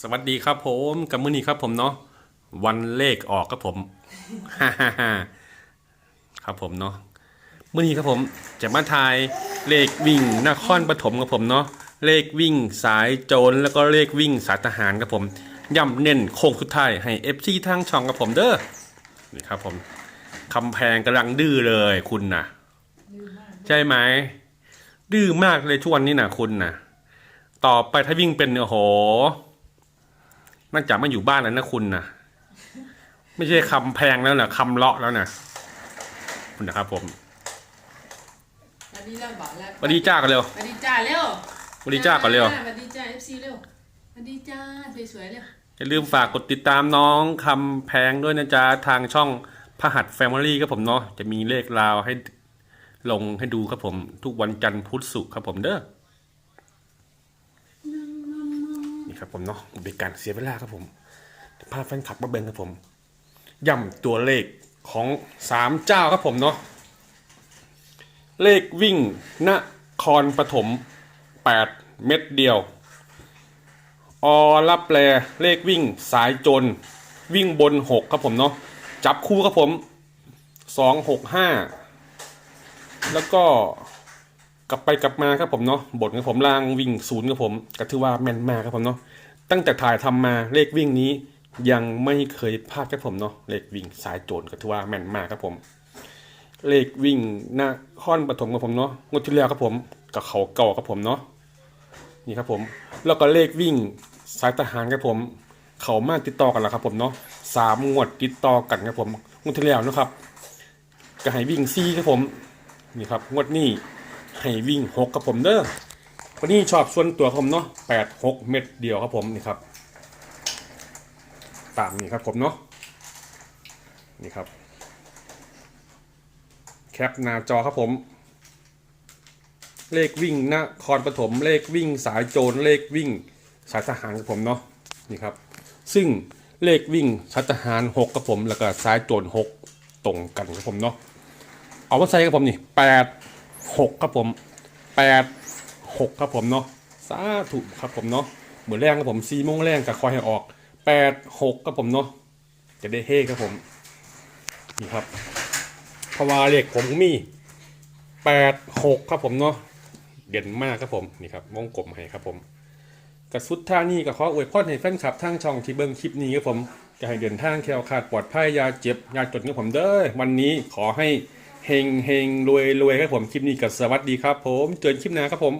สวัสดีครับผมกับมือนี้ครับผมเนาะวันเลขออกครับผมฮ่าฮ่าฮ่าครับผมเนาะมือนี้ครับผมจะมาทายเลขวิ่งนครปฐมครับผมเนาะเลขวิ่งสายโจรแล้วก็เลขวิ่งสายทหารครับผมย่ำเน้นโค้งสุดท้ายให้เอฟซีทางช่องครับผมเด้อนี่ครับผมคำแพงกำลังดื้อเลยคุณนะใช่ไหมดื้อมากเลยช่วงนี้นะคุณนะต่อไปถ้าวิ่งเป็นโอ้โห น่าจะไม่อยู่บ้านแล้วนะคุณนะไม่ใช่คำแพงแล้วนะคำเลาะแล้วนะคุณนะครับผมสวัสดีแล้วบอกแล้วสวัสดีจ้ากันเร็วสวัสดีจ้าเร็วสวัสดีจ้าก่อนเร็วสวัสดีจ้าเอฟซีเร็วสวัสดีจ้าสวยๆเร็วอย่าลืมฝากกดติดตามน้องคำแพงด้วยนะจ๊ะทางช่องพหัสแฟมิลี่ครับผมเนาะจะมีเลขราวให้ลงให้ดูครับผม ทุกวันจันทร์พุธศุกร์ครับผมเด้อนี่ ครับผมเนาะเป็นการเสียเวลาครับผมพาแฟนคลับมาเบิ่งครับผมย่ำตัวเลขของสามเจ้าครับผมเนาะเลขวิ่งนครปฐมแปดเม็ดเดียว อรับแปลเลขวิ่งสายจน วิ่งบนหกครับผมเนาะจับคู่ครับผมสองหกห้าแล้วก็ ลับไปกลับมาครับผมเนาะบทครับผมล่างวิ่งศูนย์ครับผมก็ถือว่าแม่นมากครับผมเนาะตั้งแต่ถ่ายทำมาเลขวิ่งนี้ ยังไม่เคยพลาดครับผมเนาะเลขวิ่งสายโจรก็ถือว่าแม่นมากครับผม เลขวิ่งหน้าค่อนปฐมครับผมเนาะงวดที่แล้วครับผมกับเขาเก่าครับผมเนาะนี่ครับผม แล้วก็เลขวิ่งสายทหารครับผม เขามาติดต่อกันแล้วครับผมเนาะสามงวดติดต่อกันครับผมงวดที่แล้วนะครับก็ให้วิ่งซี่ครับผมนี่ครับงวดนี้ ให้วิ่งหกครับผมเด้อวันนี้ชอบส่วนตัวผมเนาะแปดหกเม็ดเดียวครับผมนี่ครับ ตามนี้ครับผมเนาะนี่ครับ แคปหน้าจอครับผม เลขวิ่งนครปฐมเลขวิ่งสายโจรเลขวิ่งสายทหารกับผมเนาะนี่ครับ ซึ่งเลขวิ่งสายทหารหกกับผมแล้วก็สายโจรหกตรงกันกับผมเนาะเอามาใส่กับผมนี่แปด หกครับผมแปดหกครับผมเนาะสาธุครับผมเนาะเหมือนแรงครับผมซีโมงแรงกับคอยให้ออกแปดหกครับผมเนาะจะได้เฮ่ครับผมนี่ครับเพราะว่าเลขผมมีแปดหกครับผมเนาะเด่นมากครับผมนี่ครับวงกลมให้ครับผมกระสุดท่านี้ก็ขออวยพรให้แฟนคลับทางช่องที่เบิ่งคลิปนี้ครับผมจะให้เดินทางแคล้วคลาดปลอดภัยยาเจ็บยาจนกับผมเด้อวันนี้ขอให้ เฮงเฮงรวยรวยครับผมคลิปนี้ก็สวัสดีครับผมเจอกันคลิปหน้าครับผม